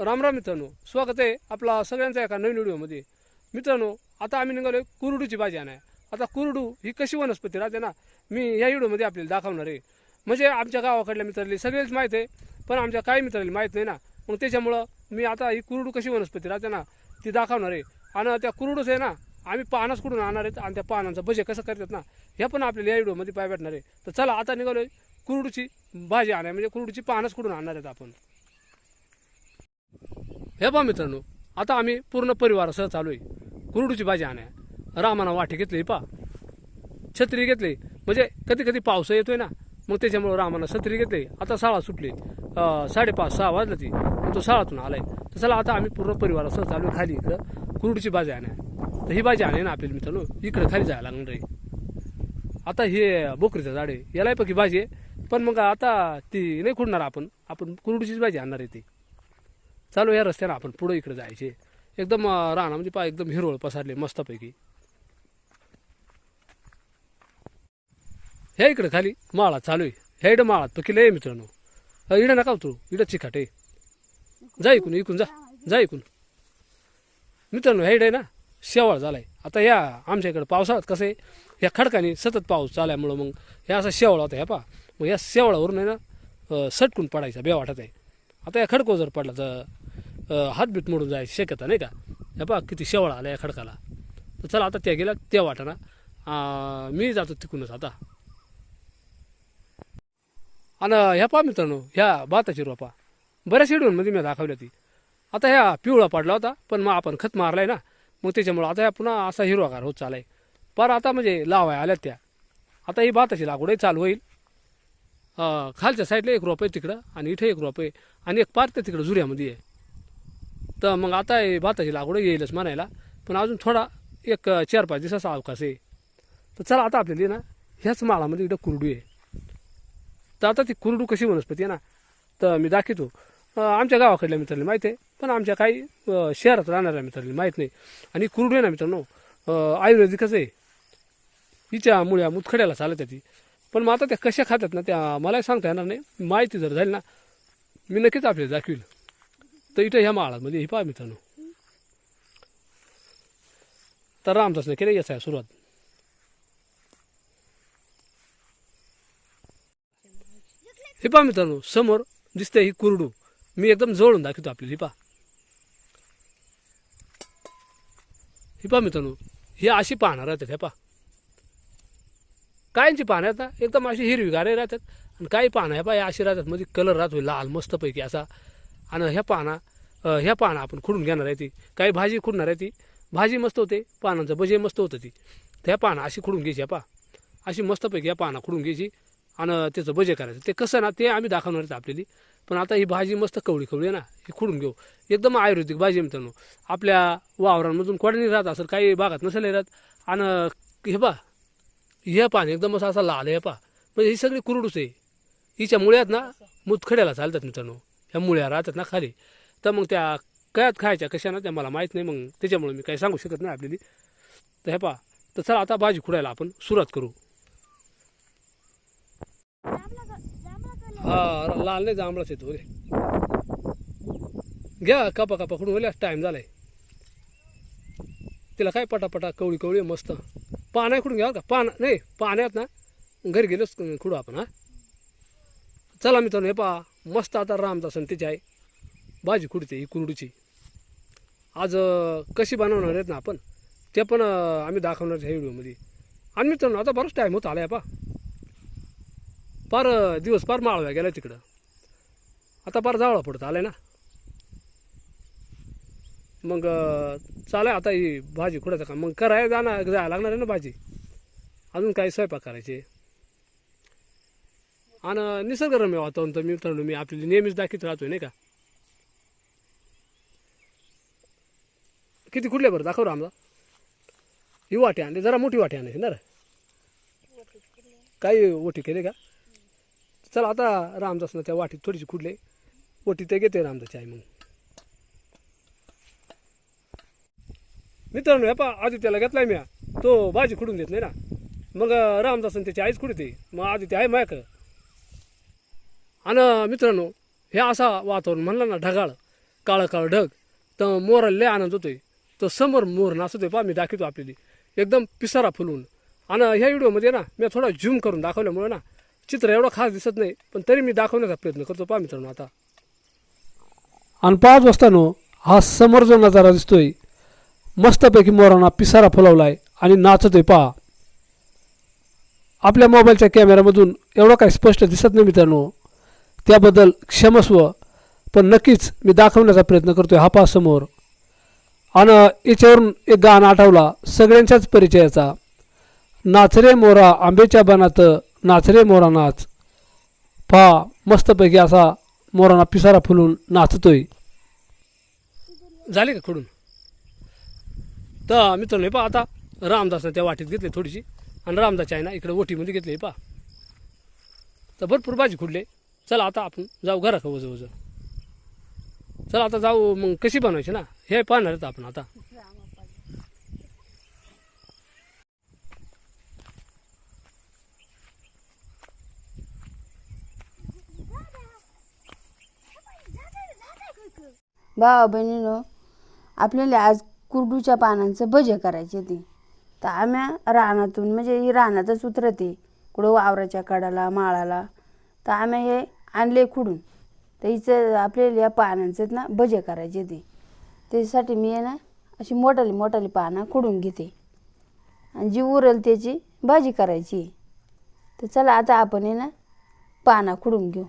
राम राम मित्रांनो स्वागत आहे आपला सगळ्यांचा एका नवीन व्हिडिओमध्ये. मित्रांनो आता आम्ही निघालोय कुरडूची भाजी आणाय आता कुरडू ही कशी वनस्पती राहते ना मी या व्हिडिओमध्ये आपल्याला दाखवणार आहे. म्हणजे आमच्या गावाकडल्या मित्राला सगळेच माहीत आहे पण आमच्या काही मित्राला माहीत नाही ना. मग त्याच्यामुळं मी आता ही कुरडू कशी वनस्पती राहते ना ती दाखवणार आहे. आणि त्या कुरडूच आहे ना आम्ही पानच कुठून आणणार आहेत आणि त्या पानांचं भजे कसं करतात ना हे पण आपल्याला या व्हिडिओमध्ये पाय भेटणार आहे. तर चला आता निघालोय कुरडूची भाजी आणाय म्हणजे कुरडूची पानच कुठून आणणार आहेत आपण? हे पहा मित्रांनो आता आम्ही पूर्ण परिवारासह चालू आहे. कुरडूची भाजी आणा रामाना वाटे घेतली पा छत्री घेतली. म्हणजे कधी कधी पाऊस येतोय ना मग त्याच्यामुळं रामानं छत्री घेतली. आता शाळा सुटली. साडेपाच सहा वाजलं ती. मग तो शाळातून आलाय. तर चला आता आम्ही पूर्ण परिवारासह चालू आहे. खाली इकडं कुरडूची भाजी आणाय. तर ही भाजी आणे ना आपल्याला मित्रांनो. इकडं खाली जायला लागणार आहे. आता हे बोकरीचं झाड आहे. याला पकी भाजी आहे. पण मग आता ती नाही खुडणार आपण. आपण कुरडूचीच भाजी आणणार आहे ती. चालू या रस्त्यानं आपण पुढं इकडे जायचे. एकदम रानामध्ये पा एकदम हिरवळ पसरले मस्तपैकी. ह्या इकडे खाली माळा चालू आहे. ह्या इकडं माळात पकी लय मित्रांनो. इडं नका उतरू इडं चिकाट आहे. जा इकून इकून जा जा इकून. मित्रांनो ह्या आहे ना शेवाळ झालाय. आता या आमच्या इकडं पावसाळ्यात कसं आहे या खडकाने सतत पाऊस चालल्यामुळं मग ह्या असा शेवाळ होता ह्या पा मग या शेवाळावरून आहे ना सटकून पडायचा बे वाटत आहे. आता या खडको जर पडला तर हातबीत मोडून जायची शक्यता नाही का? हे पहा किती शेवाळ आला या खडकाला. तर चला आता त्या गेला त्या वाटाना मी जातो तिकूनच आता. आणि ह्या पहा मित्रांनो ह्या भाताची रोपा. बऱ्याच शेडूनमध्ये मी दाखवल्या ती. आता ह्या पिवळा पडला होता पण मग आपण खत मारलाय ना. मग त्याच्यामुळं आता ह्या पुन्हा असा हिरवागार होत चालाय पर आता म्हणजे लावाय आल्यात त्या. आता ही भाताची लागवडही चालू होईल. खालच्या साईडला एक रोप आहे तिकडं आणि इथे एक रोप आहे. आणि एक पार्ट तिकडं जुऱ्यामध्ये आहे. तर मग आता हे भाताची लागवड येईलच म्हणायला. पण अजून थोडा एक चार पाच दिवसाचा अवकाश आहे. तर चला आता आपल्याला ना ह्याच माळामध्ये इकडं कुरडू आहे. तर आता ती कुरडू कशी वनस्पती आहे ना तर मी दाखवतो. आमच्या गावाकडल्या मित्रांनी माहीत आहे पण आमच्या काही शहरात राहणाऱ्या मित्रांनी माहीत नाही. आणि कुरडू आहे ना मित्रांनो आयुर्वेदिकच आहे. हिच्या मुळ्या मुतखड्याला चालत ती. पण मग आता त्या कशा खातात ना त्या मलाही सांगता येणार नाही. माहिती जर झाली ना मी नक्कीच आपल्याला दाखवील. तर इथं ह्या माळामध्ये ही पहा मित्रांनो. तर रामदासने केलं याचा आहे सुरुवात. हे पहा मित्रांनो समोर दिसते ही कुरडू. मी एकदम जवळून दाखवतो आपली हिपा पहा. ही पहा मित्रांनो ही अशी पाहणार राहतात हे पहा. काहींची पानं आहेत ना एकदम अशी हिरवीगारे राहतात. आणि काही पानं ह्या पाय अशी राहतात मध्ये कलर राहतो लाल मस्तपैकी असा. आणि ह्या पाना ह्या पानं आपण खुडून घेणार आहे ती. काही भाजी खुडणार आहे ती. भाजी मस्त होते पानांचं भजे मस्त होतं ती. त्या पानं अशी खुडून घ्यायची ह्या पा अशी मस्तपैकी ह्या पानं खुडून घ्यायची आणि त्याचं भजे करायचं. ते कसं ना ते आम्ही दाखवणार आहेत आपल्याला. पण आता ही भाजी मस्त कवळी कवळी आहे ना ही खुडून घेऊ. एकदम आयुर्वेदिक भाजी आहे मित्रांनो. आपल्या वावरांमधून कोडणी राहत असेल काही भागात नसेल राहत. आणि हे बा हे पान एकदम असं असा लाल हे पा म्हणजे ही सगळी कुरडूच आहे. हिच्या मुळ्यात ना मुतखड्याला चालतात मित्रांनो. ह्या मुळ्या राहतात ना खाली. तर मग त्या कयात खायच्या कशा ना त्या मला माहीत नाही. मग त्याच्यामुळे मी काही सांगू शकत नाही आपल्याला. तर हे पा तर चला आता भाजी खुडायला आपण सुरुवात करू. हा लाल नाही जांभळाच येतो रे घ्या कापा कापा. खुडून गेल्या टाईम झालाय. तिला काय पटापटा कवळी कवळी आहे मस्त पाण्या खुडून घ्या का? पान नाही पाण्यात ना. घरी गेलोच खुडू आपण हा. चला मित्रांनो हे पहा. मस्त आता रामदास आणि आहे भाजी खुडते ही कुरडूची. आज कशी बनवणार आहेत ना आपण ते पण आम्ही दाखवणार ह्या व्हिडिओमध्ये. आणि मित्रांनो आता बराच टाईम होत आला आहे पा फार दिवस फार माळव्या गेला तिकडं. आता फार जावळा पडत आलाय ना. मग चालाय चालेल आता ही भाजी कुठं का मग करायला जाणार जायला लागणार आहे ना भाजी. अजून काही स्वयंपाक करायचे. आणि निसर्गरम्य वातावरण तर मित्रांनो मी आपली नेहमीच दाखवत राहतोय नाही का? किती कुठल्या बरं? दाखव रामला ही वाटी आणली जरा मोठी वाटी आणायची ना काही ओटी केले का? चला आता रामदास ना त्या वाटीत थोडीशी खुडले. ओटी ते घेते रामदासची आई मग मित्रांनो हे पा आदित्याला घेतलाय मी तो भाजी खुडून देत नाही ना. मग रामदासन त्याची आईच खुडते. मग आदित्य आहे मायक आणि मित्रांनो हे असा वातावरण म्हणलं ना ढगाळ काळं काळं ढग तर मोराला लय आनंद होतोय. तर समोर मोर नाचतोय पहा मी दाखवतो आपली एकदम पिसारा फुलवून आणि ह्या व्हिडिओमध्ये ना मी थोडा झूम करून दाखवल्यामुळे ना चित्र एवढं खास दिसत नाही पण तरी मी दाखवण्याचा प्रयत्न करतो पहा मित्रांनो आता. आणि पाच वाजतानो हा समोर जो नजारा दिसतोय मस्तपैकी मोरांना पिसारा फुलवलाय आणि नाचतोय पहा. आपल्या मोबाईलच्या कॅमेऱ्यामधून एवढं काही स्पष्ट दिसत नाही मित्रांनो. त्याबद्दल क्षमस्व पण नक्कीच मी दाखवण्याचा प्रयत्न करतोय. आहे पहा समोर. आणि याच्यावरून एक गाणं आठवला सगळ्यांच्याच परिचयाचा. नाच रे मोरा आंबेच्या बनात नाच रे मोरा नाच. पहा मस्तपैकी असा मोरांना पिसारा फुलून नाचतोय. झाले का खडून? तर मित्रांनो हे पहा आता रामदासनं त्या वाटीत घेतली थोडीशी. आणि रामदासच्या आहे ना इकडे ओटीमध्ये घेतली पहा. तर भरपूर भाजी खुडले. चला आता आपण जाऊ घरा हो वज वज चला आता जाऊ मग कशी बनवायची ना? हे पाहणार आपण आता. भावा बहिणीनं आपल्याला आज कुरडूच्या पानांचं भजे करायचे ते तर आम्ही रानातून म्हणजे ही रानातच उतरते कुठं वावराच्या कडाला माळाला. तर आम्ही हे आणले खुडून. तर हिचं आपल्याला या पानांचं ना भजे करायचे ते त्याच्यासाठी मी आहे ना अशी मोठाली मोठाली पानं खुडून घेते. आणि जी उरल त्याची भाजी करायची तर चला आता आपण आहे ना पानं खुडून घेऊ.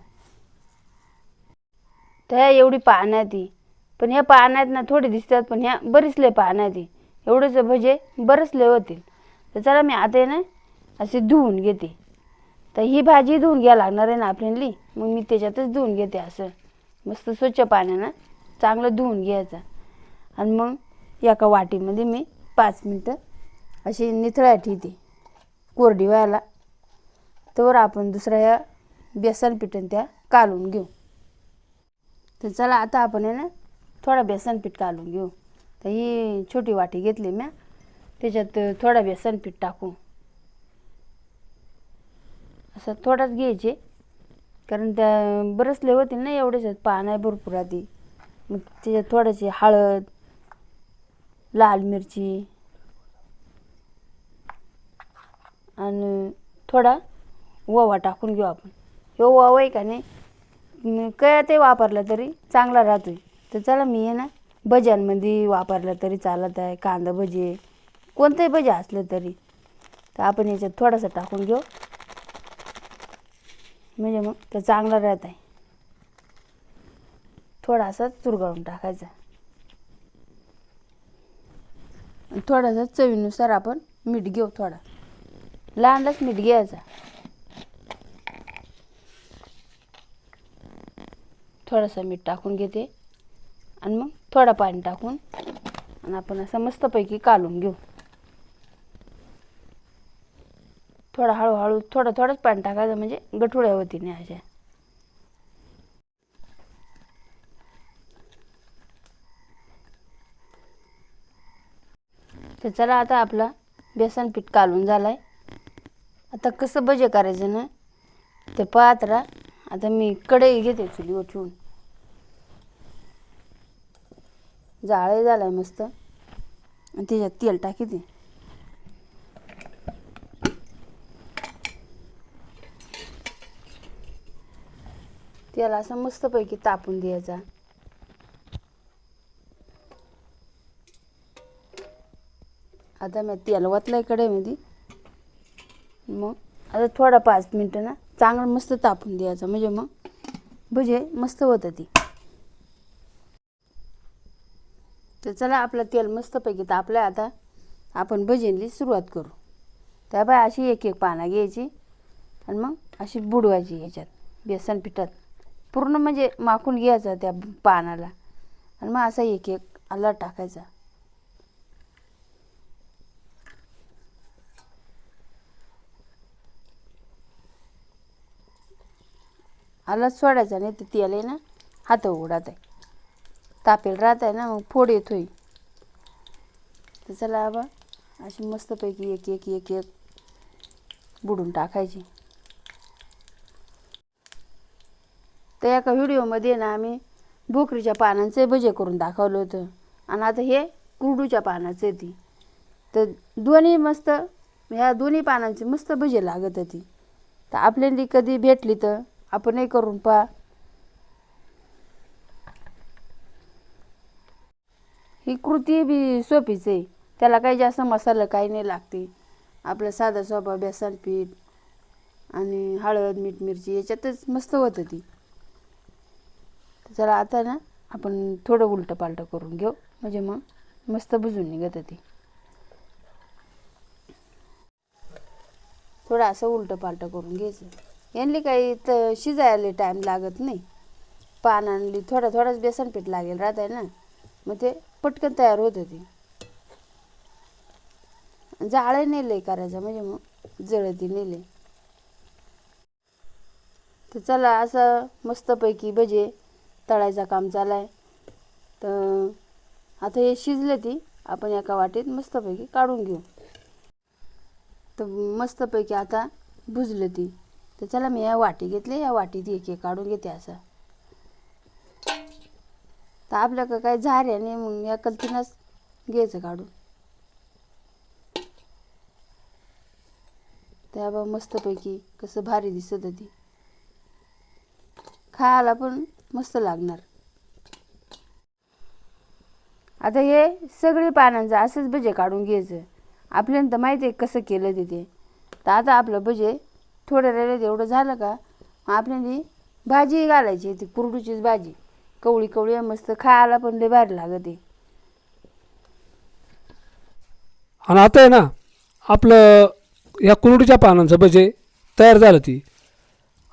तर ह्या एवढी पानं आहे ती पण ह्या पाण्यात ना थोडी दिसतात पण ह्या बरीच पानं आहे ती एवढेच भजे बरेचले होतील. तर चला मी आता आहे ना अशी धुवून घेते. तर ही भाजी धुवून घ्या लागणार आहे ना आपल्याली. मग मी त्याच्यातच धुवून घेते असं. मस्त स्वच्छ पाण्यानं चांगलं धुवून घ्यायचं. आणि मग एका वाटीमध्ये मी पाच मिनटं अशी निथळ्या ठेवते. कोरडी व्हायला. तर आपण दुसऱ्या ह्या बेसन पिठन त्या कालून घेऊ. तर चला आता आपण आहे ना थोडा बेसन पीठ कालून घेऊ. तर ही छोटी वाटी घेतली म्या त्याच्यात थोडा बेसन पीठ टाकू. असं थोडाच घ्यायचे. कारण त्या बरसले होतील ना एवढेच पान आहे भरपूर आधी. मग त्याच्यात थोडेसे हळद लाल मिरची आणि थोडा ओवा टाकून घेऊ आपण. हे ओवा आहे का नाही? काय ते वापरलं तरी चांगला राहतोय. तर चला मी आहे ना भज्यांमध्ये वापरलं तरी चालत आहे कांदा भजे कोणतंही भजे असलं तरी. तर आपण याच्यात थोडासा टाकून घेऊ. म्हणजे मग तो चांगला राहत आहे थोडासा चुरगळून टाकायचा. थोडासा चवीनुसार आपण मीठ घेऊ थोडा. लहानलाच मीठ घ्यायचा. थोडासा मीठ टाकून घेते. आणि मग थोडं पाणी टाकून आणि आपण असं मस्तपैकी कालून घेऊ. थोडं हळूहळू थोडं थोडंच पाणी टाकायचं म्हणजे गठुळ्या होती अशा. तर चला आता आपला बेसन पीठ कालून झालाय. आता कसं भजे करायचं ना ते पाहत राहा. आता मी कढई घेते चुलीवर ठेवून जाळे झालाय मस्त. आणि त्याच्यात तेल टाकीते. त्याला असं मस्तपैकी तापून द्यायचा. आता मी तेल वतलंय कढईमध्ये. मग आता थोडा पाच मिनटं ना चांगलं मस्त तापून द्यायचं. म्हणजे मग भजे मस्त होतं ती तर चला आपलं तेल मस्तपैकी तापलं आता आपण भजींनी सुरुवात करू. त्या बाय अशी एक एक पानं घ्यायची आणि मग अशी बुडवायची याच्यात बेसन पिठात. पूर्ण म्हणजे माखून घ्यायचा त्या पानाला. आणि मग असा एक एक आला टाकायचा. आला सोडायचा नाही तर तेल आहे ना हात उघडत आहे. तापेल राहत आहे ना मग फोड येतोय. तर चला बा अशी मस्तपैकी एक एक एक एक बुडून टाकायची. तर एका व्हिडिओमध्ये ना आम्ही भोकरीच्या पानांचे भजे करून दाखवलं होतं. आणि आता हे कुरडूच्या पानाचे ती. तर दोन्ही मस्त ह्या दोन्ही पानांची मस्त भजे लागत होती. तर आपल्याला कधी भेटली तर आपणही करून पहा. ही कृती बी सोपीच आहे. त्याला काही जास्त मसाला काही नाही लागते. आपलं साधा सोपा बेसन पीठ आणि हळद मीठ मिरची याच्यातच मस्त होत होती. तर चला आता ना आपण थोडं उलटं पालटं करून घेऊ. म्हणजे मग मस्त बुजून निघत ती. थोडं असं उलटं पालटं करून घ्यायचं. यांनी काही तर शिजायला टाईम लागत नाही. पान आणली थोडा थोडाच बेसन पीठ लागेल राहत आहे ना. मग ते पटकन तयार होत होती. जाळे नेले करायचं म्हणजे मग जळती नेले तर चला असं मस्तपैकी भजे तळायचं काम चालाय तर आता हे शिजले ती. आपण एका वाटीत मस्तपैकी काढून घेऊ. तर मस्तपैकी आता भुजलं ती. तर चला मी या वाटी घेतली. या वाटीत एक एक काढून घेते असं. तर आपल्याकडं काय झाऱ्याने मग या कल्तीनंच घ्यायचं काढून. त्या बा मस्तपैकी कसं भारी दिसत होती. खायला पण मस्त लागणार. आता हे सगळे पानांचं असंच भजे काढून घ्यायचं. आपल्याला तर माहिती आहे कसं केलं तिथे तर आता आपलं भजे थोडं राहिलं एवढं झालं का मग आपल्याला भाजी घालायची ती कुरडूचीच भाजी. कवळी कवळी आहे मस्त खायला पण लय भारी लागत आहे. आणि आता आहे ना आपलं या कुरडीच्या पानांचं भजे तयार झालं ती.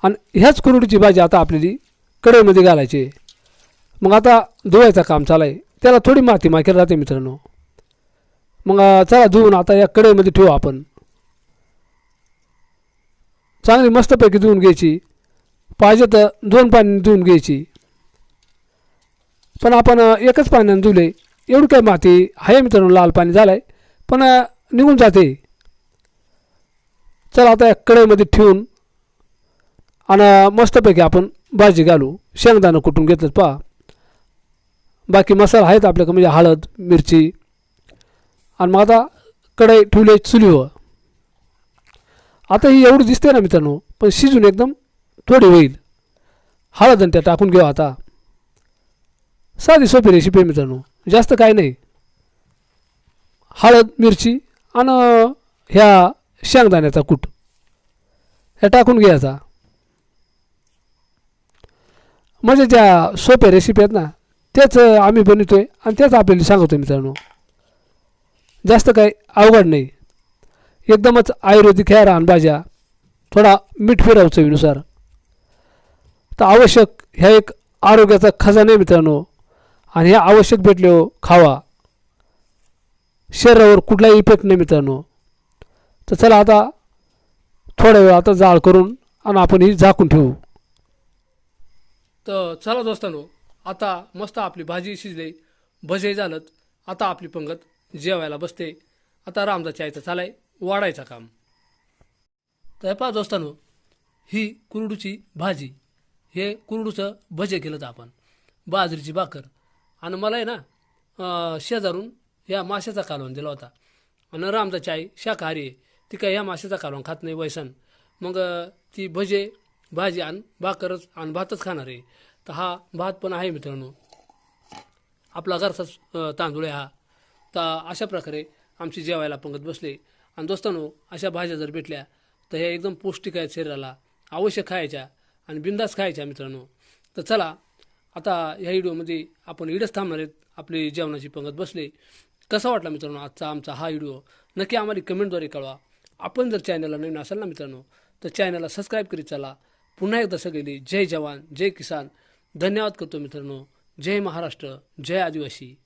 आणि ह्याच कुरडीची भाजी आता आपल्याला कढईमध्ये घालायचे. मग आता धुवायचं काम चालू आहे त्याला थोडी माती माखेर राहते मित्रांनो. मग चला धुवून आता या कढईमध्ये ठेवू आपण. चांगली मस्तपैकी धुवून घ्यायची. पाहिजे तर दोन पाण्याने धुवून घ्यायची. पण आपण एकच पाण्याने धुले. एवढी काय माती? आहे मित्रांनो लाल पाणी झालं आहे पण निघून जाते. चला आता या कढईमध्ये ठेवून आणि मस्तपैकी आपण भाजी घालू शेंगदाणं कुटून घेतलं पहा. बाकी मसाला आहेत आपल्याकडे म्हणजे हळद मिरची. आणि मग आता कढई ठेवली चुलीवर. आता ही एवढी दिसते ना मित्रांनो पण शिजून एकदम थोडी होईल. हळद आणि त्या टाकून घेऊ आता. साधी सोपी रेसिपी आहे मित्रांनो जास्त काय नाही. हळद मिरची आणि ह्या शेंगदाण्याचा कूट. हे टाकून घ्यायचा म्हणजे ज्या सोप्या रेसिपी आहेत ना तेच आम्ही बनवतो आहे आणि तेच आपल्याला सांगतो मित्रांनो. जास्त काही अवघड नाही. एकदमच आयुर्वेदिक ह्या आणि भाज्या थोडा मीठ फिरव चवीनुसार तर आवश्यक ह्या एक आरोग्याचा खजाना आहे मित्रांनो. आणि हे आवश्यक भेटले हो खावा. शरीरावर कुठलाही इफेक्ट नाही मित्रांनो. तर चला आता थोड्या वेळ आता जाळ करून आणि आपण ही झाकून ठेवू. तर चला दोस्तांनो आता मस्त आपली भाजी शिजली भजे झालं आता आपली पंगत जेवायला बसते. आता रामदाच्या आईचं चालाय वाढायचं काम. तर पहा दोस्तांनो ही कुरडूची भाजी हे कुरडूचं भजे केलं आपण. बाजरीची भाकर. आणि मला आहे ना शेजारून या माशाचा कालवण दिला होता. आणि रामदाची आई शाकाहारी आहे. ती काय ह्या माशाचा कालवण खात नाही वैसन. मग ती भजे भाजी आणि भाकरच आणि भातच खाणार आहे. तर हा भात पण आहे मित्रांनो. आपला घरचा तांदूळ आहे हा. तर अशा प्रकारे आमची जेवायला पंगत बसले. आणि दोस्तांनो अशा भाज्या जर भेटल्या तर ह्या एकदम पौष्टिक आहेत शरीराला. आवश्यक खायच्या आणि बिंदास खायच्या मित्रांनो. तर चला आता ह्या व्हिडिओमध्ये आपण इडच थांबणार आहेत आपली जेवणाची पंगत बसले. कसा वाटला मित्रांनो आजचा आमचा हा व्हिडिओ? नक्की आम्हाला कमेंटद्वारे कळवा. आपण जर चॅनलला नवीन असाल ना मित्रांनो तर चॅनलला सबस्क्राईब करीत चला. पुन्हा एकदा सगळी जय जवान जय किसान. धन्यवाद करतो मित्रांनो. जय महाराष्ट्र जय आदिवासी.